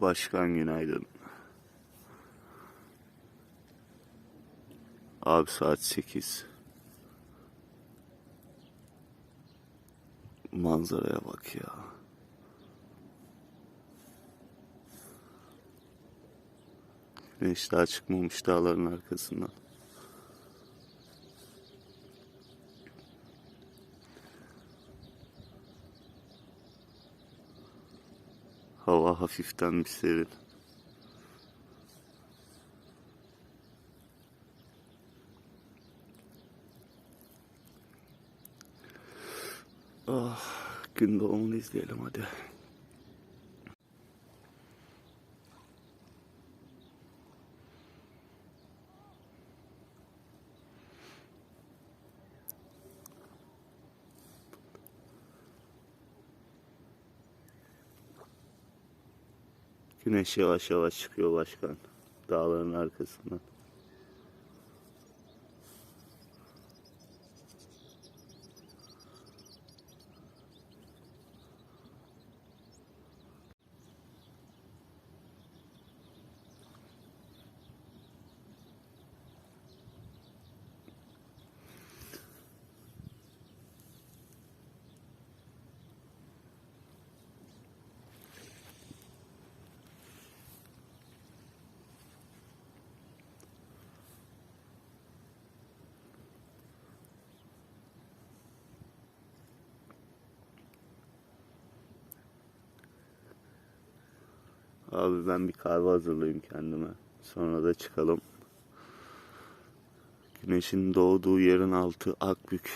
Başkan günaydın. Abi saat 8. Manzaraya bak ya. Güneş daha çıkmamış dağların arkasından. Hafiften bir serin. Ah, gün doğumunu izleyelim hadi. Güneş yavaş yavaş çıkıyor başkan. Dağların arkasından. Abi ben bir kahve hazırlayayım kendime. Sonra da çıkalım. Güneşin doğduğu yerin altı Akbük.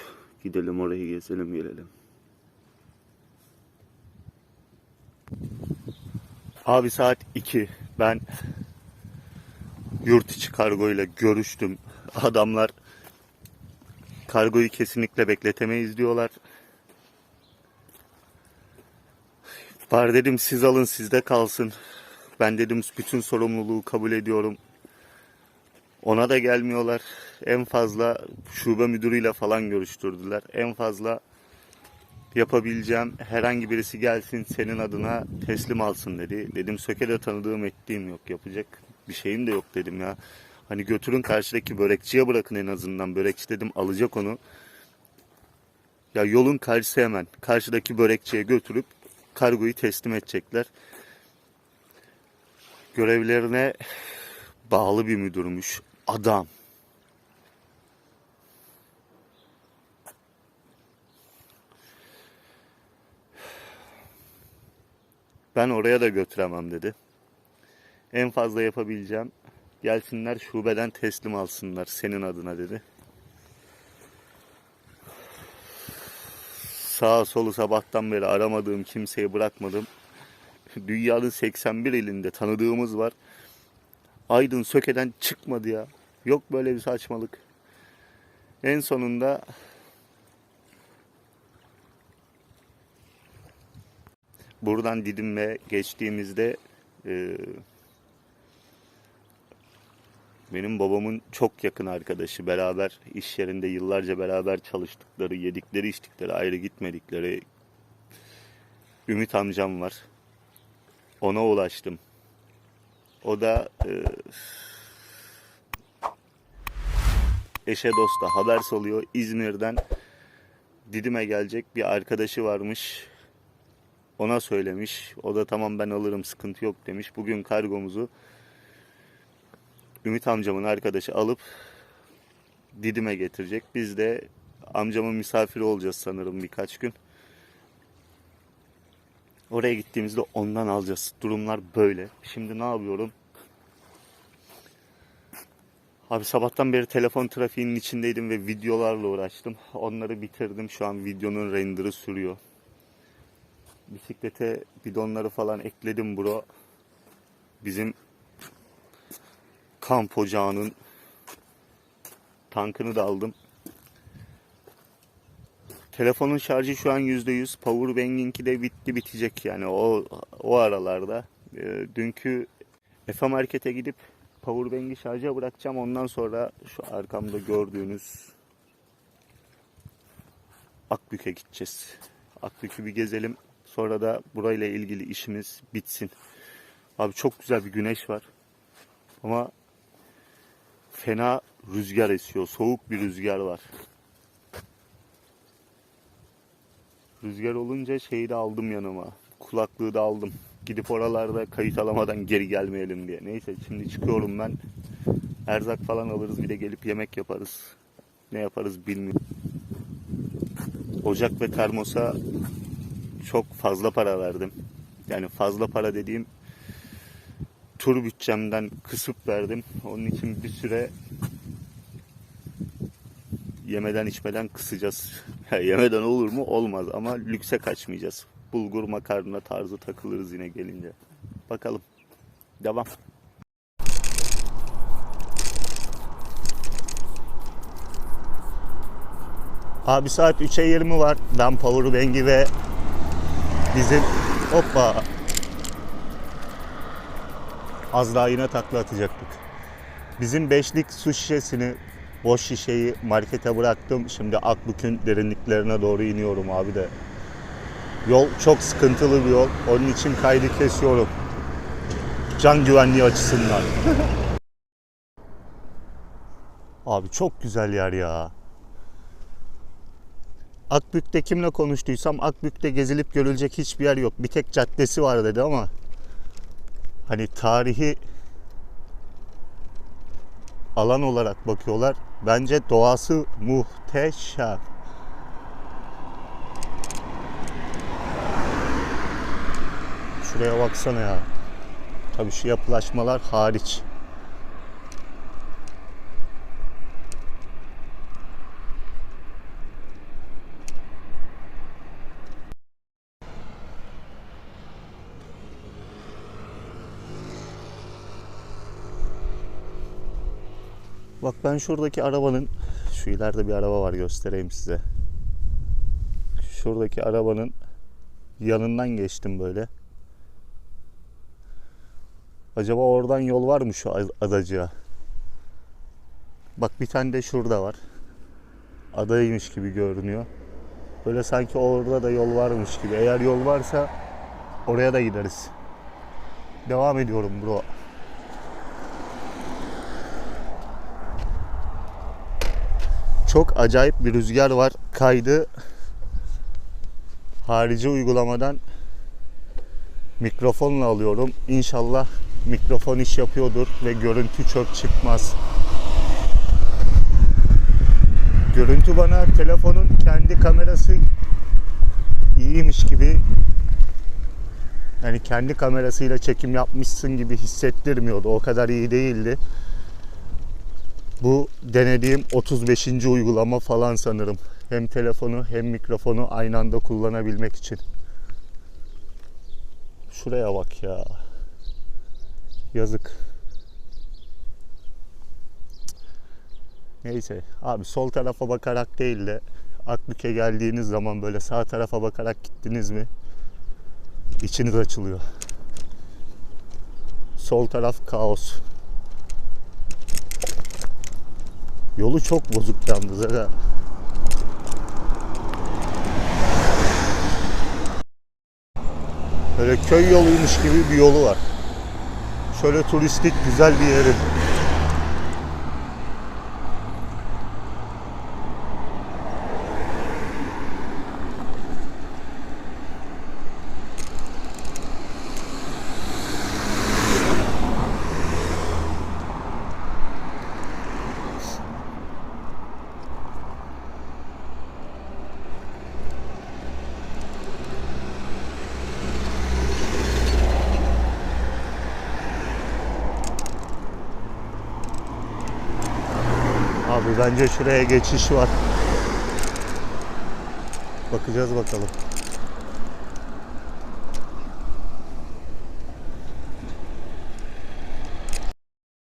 Gidelim orayı gezelim gelelim. Abi saat 2. Ben yurt içi kargo ile görüştüm. Adamlar kargoyu kesinlikle bekletemeyiz diyorlar. Var dedim siz alın sizde kalsın. Ben dedim bütün sorumluluğu kabul ediyorum. Ona da gelmiyorlar. En fazla şube müdürüyle falan görüştürdüler. En fazla yapabileceğim herhangi birisi gelsin senin adına teslim alsın dedi. Dedim Söke'de tanıdığım ettiğim yok. Yapacak bir şeyim de yok dedim ya. Hani götürün karşıdaki börekçiye bırakın en azından. Börekçi dedim alacak onu. Ya yolun karşısı hemen. Karşıdaki börekçiye götürüp kargoyu teslim edecekler. Görevlerine bağlı bir müdürmüş. Adam. Ben oraya da götüremem dedi. En fazla yapabileceğim gelsinler şubeden teslim alsınlar senin adına dedi. Sağa solu sabahtan beri aramadığım kimseyi bırakmadım. Dünyanın 81 ilinde tanıdığımız var. Aydın Söke'den çıkmadı ya. Yok böyle bir saçmalık. En sonunda buradan Didim'e geçtiğimizde e, benim babamın çok yakın arkadaşı beraber iş yerinde yıllarca beraber çalıştıkları, yedikleri, içtikleri, ayrı gitmedikleri Ümit amcam var. Ona ulaştım. O da e, eşe dosta haber salıyor. İzmir'den Didim'e gelecek bir arkadaşı varmış. Ona söylemiş. O da tamam ben alırım sıkıntı yok demiş. Bugün kargomuzu Ümit amcamın arkadaşı alıp Didim'e getirecek. Biz de amcamın misafiri olacağız sanırım birkaç gün. Oraya gittiğimizde ondan alacağız. Durumlar böyle. Şimdi ne yapıyorum? Abi sabahtan beri telefon trafiğinin içindeydim ve videolarla uğraştım. Onları bitirdim. Şu an videonun render'ı sürüyor. Bisiklete bidonları falan ekledim bro. Bizim kamp ocağının tankını da aldım. Telefonun şarjı şu an %100. Powerbank'inki de bitti bitecek yani o o aralarda. Ee, dünkü Efe Market'e gidip Powerbank'i şarja bırakacağım. Ondan sonra şu arkamda gördüğünüz Akbük'e gideceğiz. Akbük'ü bir gezelim. Sonra da burayla ilgili işimiz bitsin. Abi çok güzel bir güneş var. Ama fena rüzgar esiyor. Soğuk bir rüzgar var. Rüzgar olunca şeyi de aldım yanıma. Kulaklığı da aldım. Gidip oralarda kayıt alamadan geri gelmeyelim diye. Neyse şimdi çıkıyorum ben. Erzak falan alırız bir de gelip yemek yaparız. Ne yaparız bilmiyorum. Ocak ve termosa çok fazla para verdim. Yani fazla para dediğim tur bütçemden kısıp verdim. Onun için bir süre yemeden içmeden kısacağız. yemeden olur mu? Olmaz ama lükse kaçmayacağız. Bulgur makarna tarzı takılırız yine gelince. Bakalım. Devam. Abi saat 3'e 20 var. Ben Powerbank'i ve bizim hoppa az daha yine takla atacaktık. Bizim beşlik su şişesini boş şişeyi markete bıraktım. Şimdi Akbük'ün derinliklerine doğru iniyorum abi de. Yol çok sıkıntılı bir yol. Onun için kaydı kesiyorum. Can güvenliği açısından. abi çok güzel yer ya. Akbük'te kimle konuştuysam Akbük'te gezilip görülecek hiçbir yer yok. Bir tek caddesi var dedi ama hani tarihi alan olarak bakıyorlar. Bence doğası muhteşem. Şuraya baksana ya. Tabii şu yapılaşmalar hariç. Bak ben şuradaki arabanın şu ileride bir araba var göstereyim size. Şuradaki arabanın yanından geçtim böyle. Acaba oradan yol var mı şu adacığa? Bak bir tane de şurada var. Adaymış gibi görünüyor. Böyle sanki orada da yol varmış gibi. Eğer yol varsa oraya da gideriz. Devam ediyorum bro. Çok acayip bir rüzgar var. Kaydı harici uygulamadan mikrofonla alıyorum. İnşallah mikrofon iş yapıyordur ve görüntü çok çıkmaz. Görüntü bana telefonun kendi kamerası iyiymiş gibi yani kendi kamerasıyla çekim yapmışsın gibi hissettirmiyordu. O kadar iyi değildi. Bu denediğim 35. uygulama falan sanırım. Hem telefonu hem mikrofonu aynı anda kullanabilmek için. Şuraya bak ya. Yazık. Neyse abi sol tarafa bakarak değil de Akbük'e geldiğiniz zaman böyle sağ tarafa bakarak gittiniz mi içiniz açılıyor. Sol taraf kaos. Yolu çok bozuk yalnız. Aga. Böyle köy yoluymuş gibi bir yolu var. Şöyle turistik güzel bir yeri. Bence şuraya geçiş var. Bakacağız bakalım.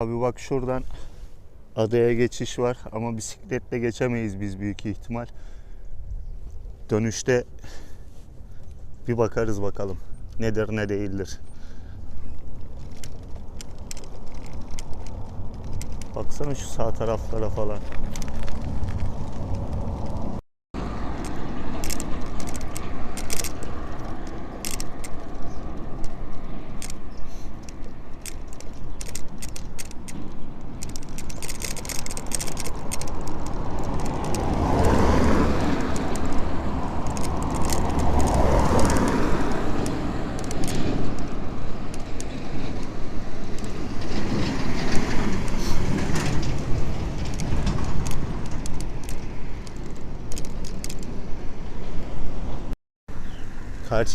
Abi bak şuradan adaya geçiş var ama bisikletle geçemeyiz biz büyük ihtimal. Dönüşte bir bakarız bakalım. Nedir ne değildir. Baksana şu sağ taraflara falan.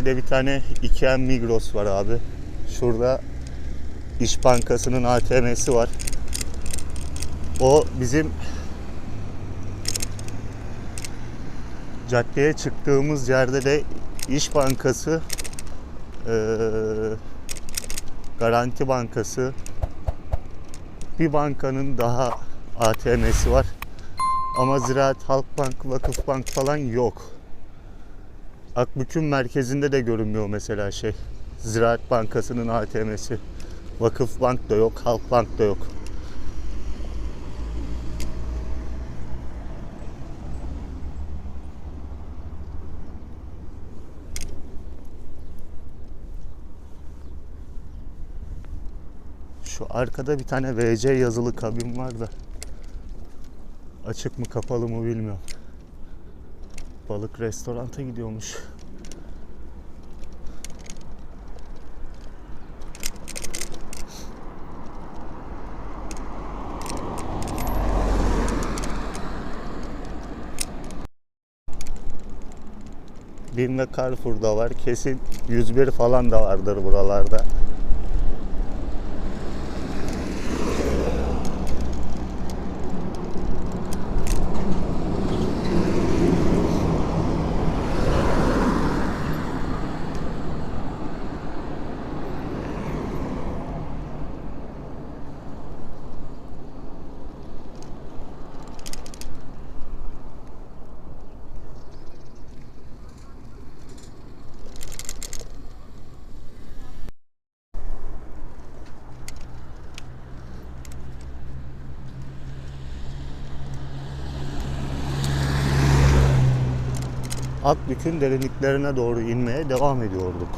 Karşıda bir tane Ikea Migros var abi. Şurada İş Bankası'nın ATM'si var. O bizim caddeye çıktığımız yerde de İş Bankası, eee, Garanti Bankası, bir bankanın daha ATM'si var. Ama Ziraat Halkbank, Vakıfbank falan yok. Akbük'ün merkezinde de görünmüyor mesela şey. Ziraat Bankası'nın ATM'si. Vakıf Bank da yok, Halk Bank da yok. Şu arkada bir tane VC yazılı kabin var da açık mı kapalı mı bilmiyorum. Balık restoranta gidiyormuş. Bin ve Carrefour'da var. Kesin 101 falan da vardır buralarda. Akbük'ün derinliklerine doğru inmeye devam ediyorduk.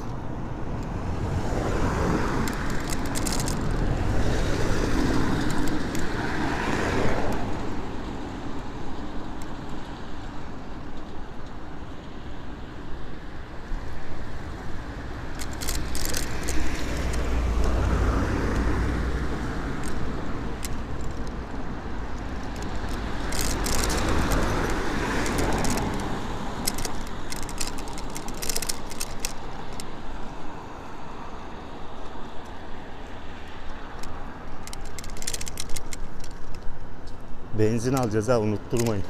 Benzin alacağız ha unutturmayın.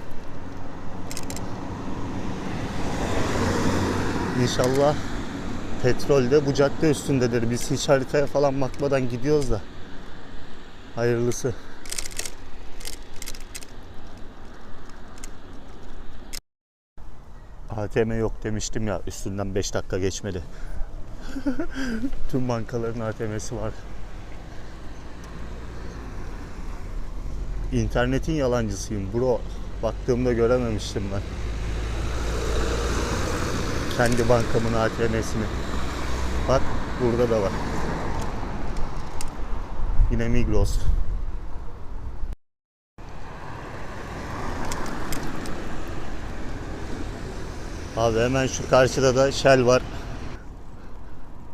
İnşallah petrol de bu cadde üstündedir. Biz hiç haritaya falan bakmadan gidiyoruz da. Hayırlısı. ATM yok demiştim ya üstünden 5 dakika geçmedi. Tüm bankaların ATM'si var. İnternetin yalancısıyım bro. Baktığımda görememiştim ben. Kendi bankamın ATM'sini. Bak burada da var. Yine Migros. Abi hemen şu karşıda da Shell var.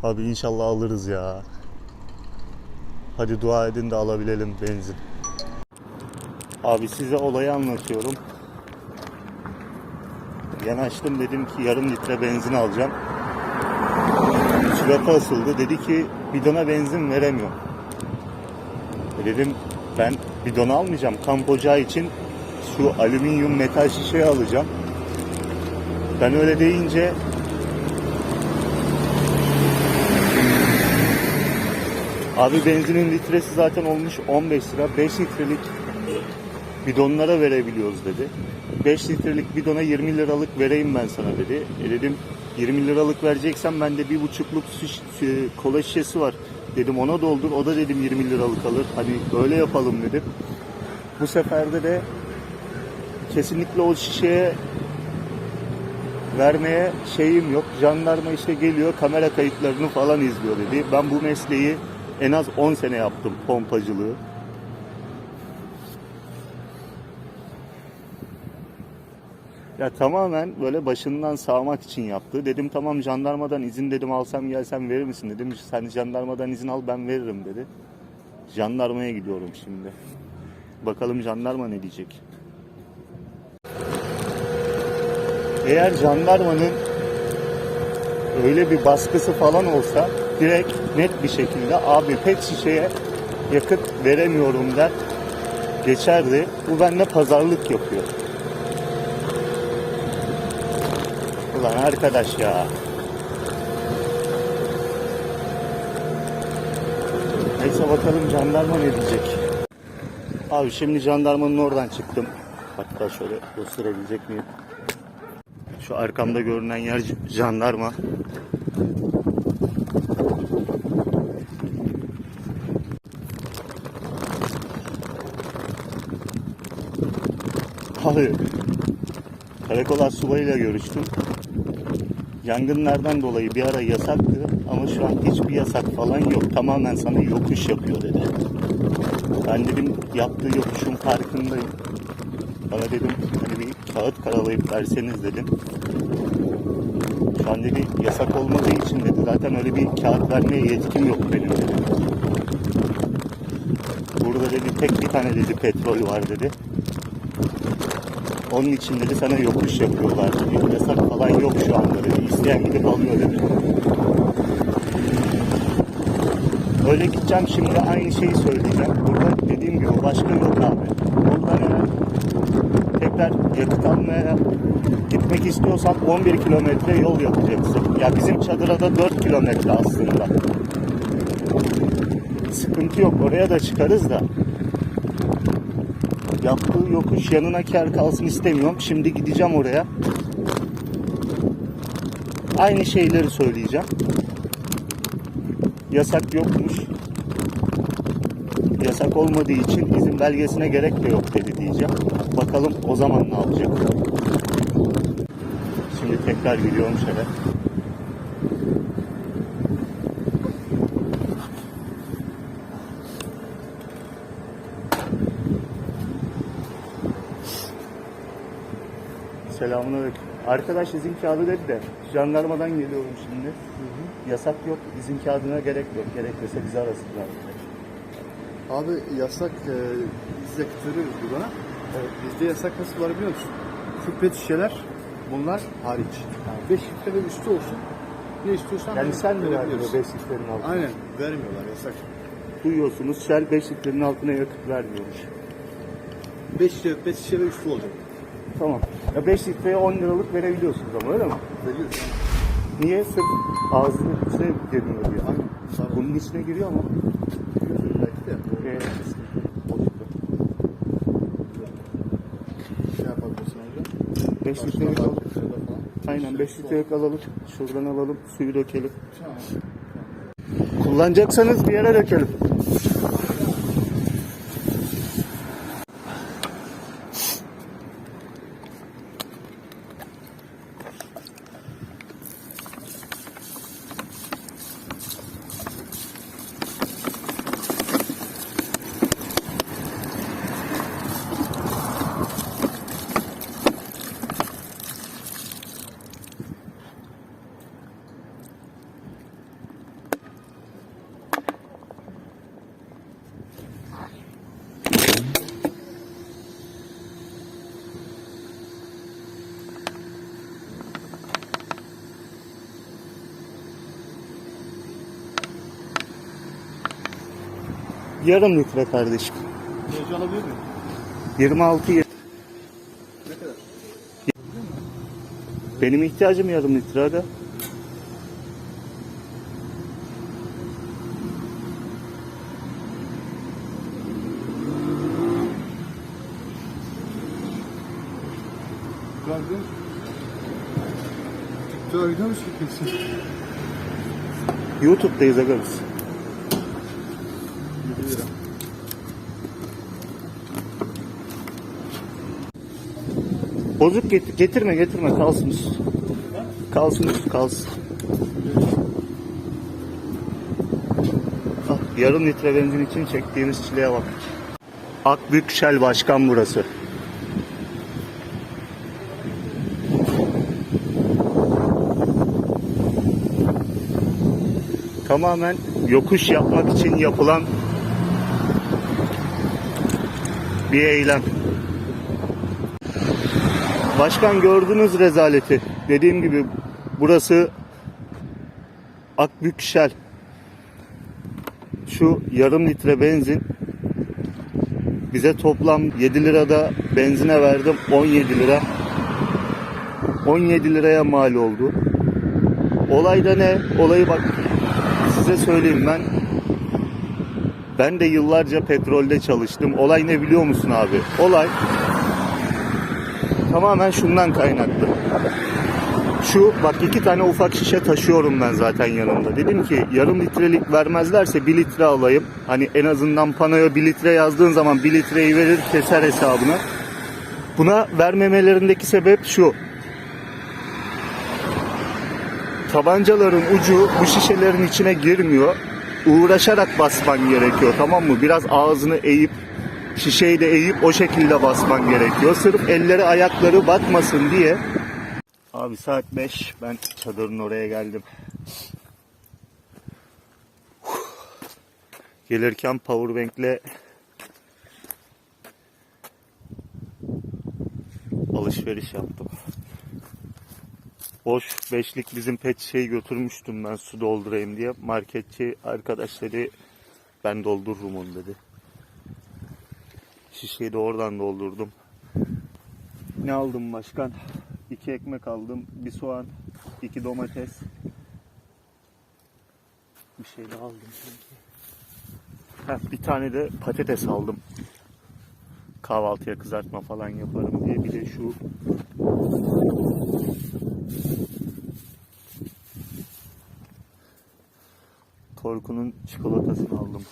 Abi inşallah alırız ya. Hadi dua edin de alabilelim benzin. Abi size olayı anlatıyorum. Yanaştım dedim ki yarım litre benzin alacağım. Surata asıldı. Dedi ki bidona benzin veremiyor. E dedim ben bidon almayacağım. Kamp ocağı için şu alüminyum metal şişeyi alacağım. Ben öyle deyince Abi benzinin litresi zaten olmuş 15 lira. 5 litrelik bidonlara verebiliyoruz dedi. 5 litrelik bidona 20 liralık vereyim ben sana dedi. E dedim 20 liralık vereceksen bende bir buçukluk şi- kola şişesi var. Dedim ona doldur. O da dedim 20 liralık alır. Hani öyle yapalım dedim. Bu seferde de kesinlikle o şişeye vermeye şeyim yok. Jandarma işte geliyor kamera kayıtlarını falan izliyor dedi. Ben bu mesleği en az 10 sene yaptım pompacılığı. Ya tamamen böyle başından sağmak için yaptı. Dedim tamam jandarmadan izin dedim alsam gelsem verir misin dedim. Sen jandarmadan izin al ben veririm dedi. Jandarmaya gidiyorum şimdi. Bakalım jandarma ne diyecek. Eğer jandarmanın öyle bir baskısı falan olsa direkt net bir şekilde abi pet şişeye yakıt veremiyorum der geçerdi. Bu bende pazarlık yapıyor. Ulan arkadaş ya. Neyse bakalım jandarma ne diyecek. Abi şimdi jandarmanın oradan çıktım. Hatta şöyle gösterebilecek miyim? Şu arkamda görünen yer jandarma. Abi Karakol subayıyla görüştüm. Yangınlardan dolayı bir ara yasaktı ama şu an hiçbir yasak falan yok. Tamamen sana yokuş yapıyor dedi. Ben dedim yaptığı yokuşun farkındayım. Bana dedim hani bir kağıt karalayıp verseniz dedim. Şu an dedi yasak olmadığı için dedi zaten öyle bir kağıt vermeye yetkim yok benim dedi. Burada dedi tek bir tane dedi petrol var dedi. Onun için dedi sana yokuş yapıyorlar dedi. Yasak falan yok şu anda dedi. İsteyen gidip alıyor dedi. Öyle gideceğim şimdi aynı şeyi söyleyeceğim. Burada dediğim gibi başka yok abi. Buradan eğer tekrar yakıt almaya gitmek istiyorsan 11 kilometre yol yapacaksın. Ya bizim çadıra da 4 kilometre aslında. Sıkıntı yok oraya da çıkarız da. Yaptığı yokuş yanına kar kalsın istemiyorum. Şimdi gideceğim oraya. Aynı şeyleri söyleyeceğim. Yasak yokmuş. Yasak olmadığı için izin belgesine gerek de yok dedi diyeceğim. Bakalım o zaman ne yapacak. Şimdi tekrar gidiyorum şöyle. Selamünaleyküm. Arkadaş izin kağıdı dedi de jandarmadan geliyorum şimdi. Yasak yok, izin kağıdına gerek yok. Gerekirse bizi arasınlar. Abi yasak e, biz yakıt veriyoruz bu bana. Evet. Bizde yasak nasıl var biliyor musun? Şu pet şişeler bunlar hariç. 5 litre üstü olsun. Ne istiyorsan Yani sen mi verdin verebiliyoruz. o 5 litrenin altına? Aynen vermiyorlar yasak. Duyuyorsunuz Shell 5 litrenin altına yakıt vermiyormuş. 5 litre pet şişe ve üstü olacak. Tamam. Ya 5 litreye 10 liralık verebiliyorsunuz ama öyle mi? Veriyoruz. Niye? Sırf ağzının içine girmiyor diye. Aynen. Bunun içine giriyor ama. Veriyoruz belki de. Ee, Şey yapabilirsin önce. 5 Başka litrelik şurada falan. Aynen 5 litrelik alalım. Şuradan alalım. Suyu dökelim. Tamam. Kullanacaksanız bir yere dökelim. Yarım litre kardeşim. Gece alabilir miyim? 26 Ne kadar? Benim ihtiyacım yarım litre hadi. Gördün. Gördün mü kesin? YouTube'dayız agarız. Bozuk getir, getirme getirme kalsın üst. Kalsın üst kalsın. Ah, yarım litre benzin için çektiğimiz çileye bak. Akbük Shell Başkan burası. Tamamen yokuş yapmak için yapılan bir eylem. Başkan gördünüz rezaleti. Dediğim gibi burası Akbük Shell. Şu yarım litre benzin bize toplam 7 lirada benzine verdim 17 lira. 17 liraya mal oldu. Olay da ne? Olayı bak size söyleyeyim ben. Ben de yıllarca petrolde çalıştım. Olay ne biliyor musun abi? Olay tamamen şundan kaynaklı. Şu bak iki tane ufak şişe taşıyorum ben zaten yanımda. Dedim ki yarım litrelik vermezlerse bir litre alayım. Hani en azından panoya bir litre yazdığın zaman bir litreyi verir keser hesabını. Buna vermemelerindeki sebep şu. Tabancaların ucu bu şişelerin içine girmiyor. Uğraşarak basman gerekiyor tamam mı? Biraz ağzını eğip şişeyi de eğip o şekilde basman gerekiyor. Sırf elleri ayakları batmasın diye. Abi saat 5 ben çadırın oraya geldim. Gelirken powerbank'le alışveriş yaptım. Boş beşlik bizim pet şey götürmüştüm ben su doldurayım diye. Marketçi arkadaş dedi ben doldururum onu dedi. Şişeyi de oradan doldurdum. Ne aldım başkan? İki ekmek aldım, bir soğan, iki domates. Bir şey daha aldım sanki. Heh, bir tane de patates aldım. Kahvaltıya kızartma falan yaparım diye. Bir de şu Torku'nun çikolatasını aldım.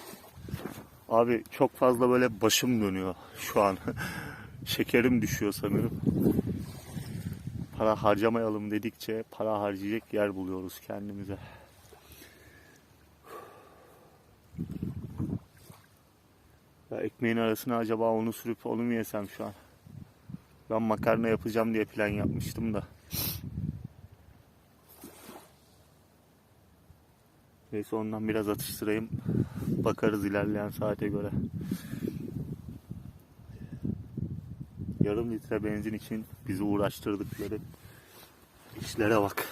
Abi çok fazla böyle başım dönüyor şu an. Şekerim düşüyor sanırım. Para harcamayalım dedikçe para harcayacak yer buluyoruz kendimize. Ya ekmeğin arasına acaba onu sürüp onu mu yesem şu an? Ben makarna yapacağım diye plan yapmıştım da. Neyse ondan biraz atıştırayım. Bakarız ilerleyen saate göre. Yarım litre benzin için bizi uğraştırdıkları işlere bak.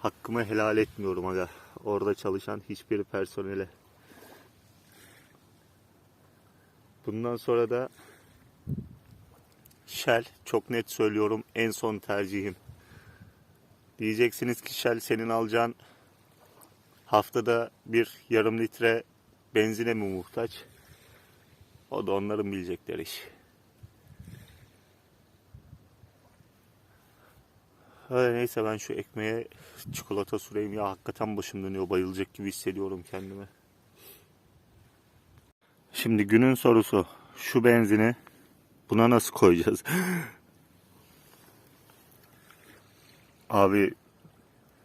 Hakkımı helal etmiyorum aga. Orada çalışan hiçbir personele. Bundan sonra da Shell çok net söylüyorum en son tercihim. Diyeceksiniz ki Shell senin alacağın haftada bir yarım litre benzine mi muhtaç? O da onların bilecekleri iş. Öyle neyse ben şu ekmeğe çikolata süreyim ya hakikaten başım dönüyor bayılacak gibi hissediyorum kendimi. Şimdi günün sorusu şu benzini buna nasıl koyacağız? Abi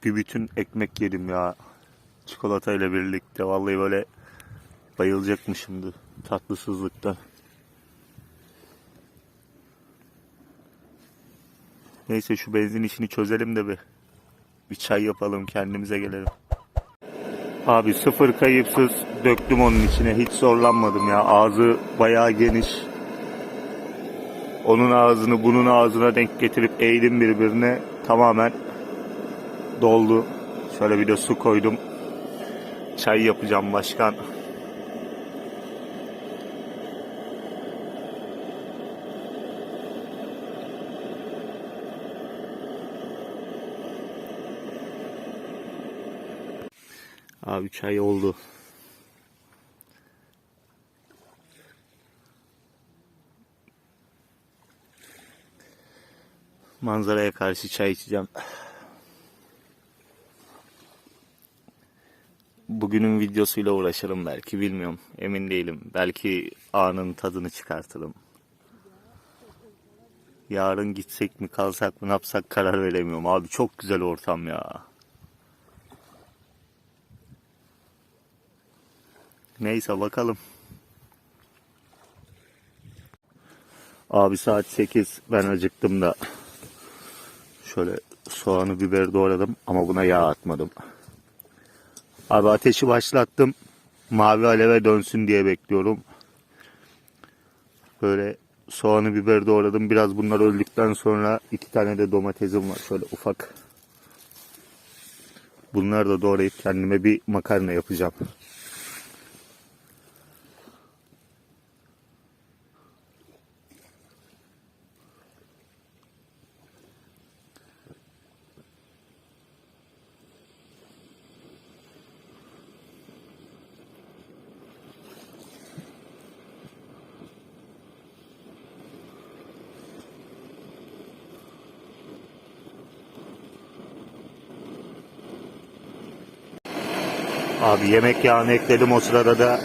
bir bütün ekmek yedim ya çikolatayla birlikte vallahi böyle bayılacakmışımdı tatlısızlıktan. Neyse şu benzin işini çözelim de bir bir çay yapalım kendimize gelelim. Abi sıfır kayıpsız döktüm onun içine hiç zorlanmadım ya ağzı bayağı geniş. Onun ağzını bunun ağzına denk getirip eğdim birbirine tamamen doldu. Şöyle bir de su koydum. Çay yapacağım başkan. Abi çay oldu. Manzaraya karşı çay içeceğim. Bugünün videosuyla uğraşırım belki bilmiyorum. Emin değilim. Belki anın tadını çıkartırım. Yarın gitsek mi kalsak mı ne yapsak karar veremiyorum. Abi çok güzel ortam ya. Neyse bakalım. Abi saat 8 ben acıktım da şöyle soğanı biber doğradım ama buna yağ atmadım. Abi ateşi başlattım. Mavi aleve dönsün diye bekliyorum. Böyle soğanı biber doğradım. Biraz bunlar öldükten sonra iki tane de domatesim var. Şöyle ufak. Bunları da doğrayıp kendime bir makarna yapacağım. Abi yemek yağını ekledim o sırada da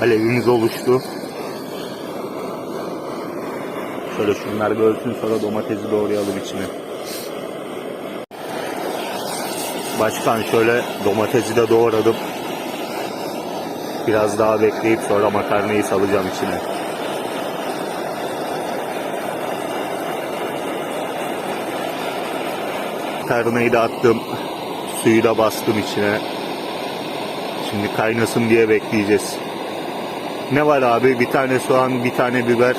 alevimiz oluştu. Şöyle şunlar bölsün sonra domatesi doğrayalım içine. Başkan şöyle domatesi de doğradım. Biraz daha bekleyip sonra makarnayı salacağım içine. Makarnayı da attım. Suyu da bastım içine. Şimdi kaynasın diye bekleyeceğiz. Ne var abi? Bir tane soğan, bir tane biber,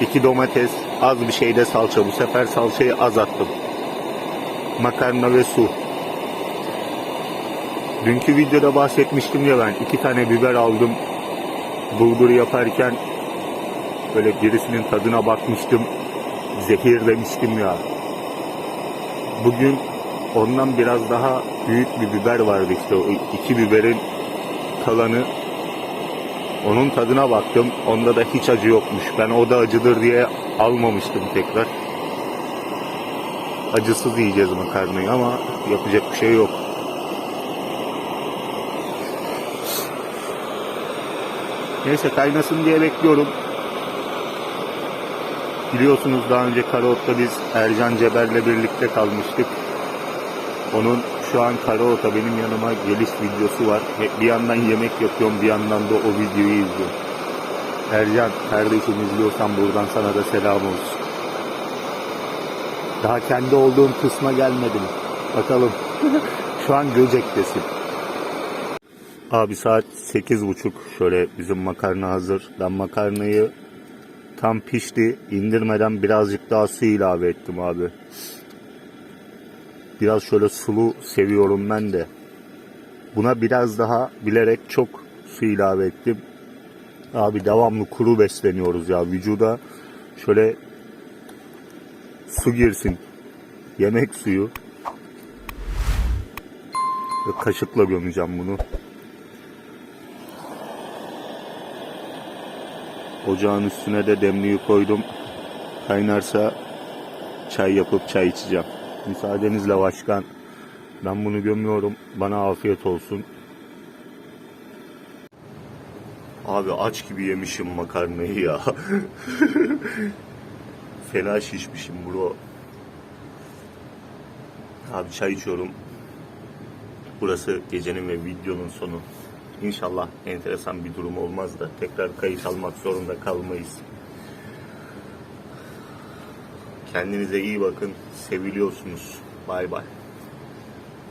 iki domates, az bir şey de salça. Bu sefer salçayı az attım. Makarna ve su. Dünkü videoda bahsetmiştim ya ben. iki tane biber aldım. Bulgur yaparken böyle birisinin tadına bakmıştım. Zehir demiştim ya. Bugün ondan biraz daha büyük bir biber vardı işte o iki biberin kalanı. Onun tadına baktım onda da hiç acı yokmuş. Ben o da acıdır diye almamıştım tekrar. Acısız yiyeceğiz makarnayı ama yapacak bir şey yok. Neyse kaynasın diye bekliyorum. Biliyorsunuz daha önce Karaot'ta biz Ercan Ceber'le birlikte kalmıştık onun şu an Karaota benim yanıma geliş videosu var. Bir yandan yemek yapıyorum, bir yandan da o videoyu izliyorum. Ercan kardeşim izliyorsan buradan sana da selam olsun. Daha kendi olduğum kısma gelmedim. Bakalım. şu an Göcek'tesin. Abi saat sekiz buçuk. Şöyle bizim makarna hazır. Ben makarnayı tam pişti. indirmeden birazcık daha su ilave ettim abi. Biraz şöyle sulu seviyorum ben de. Buna biraz daha bilerek çok su ilave ettim. Abi devamlı kuru besleniyoruz ya. Vücuda şöyle su girsin. Yemek suyu. Ve kaşıkla gömeceğim bunu. Ocağın üstüne de demliği koydum. Kaynarsa çay yapıp çay içeceğim. Müsaadenizle başkan. Ben bunu gömüyorum. Bana afiyet olsun. Abi aç gibi yemişim makarnayı ya. Fena şişmişim bro. Abi çay içiyorum. Burası gecenin ve videonun sonu. İnşallah enteresan bir durum olmaz da tekrar kayıt almak zorunda kalmayız. Kendinize iyi bakın. Seviliyorsunuz. Bay bay.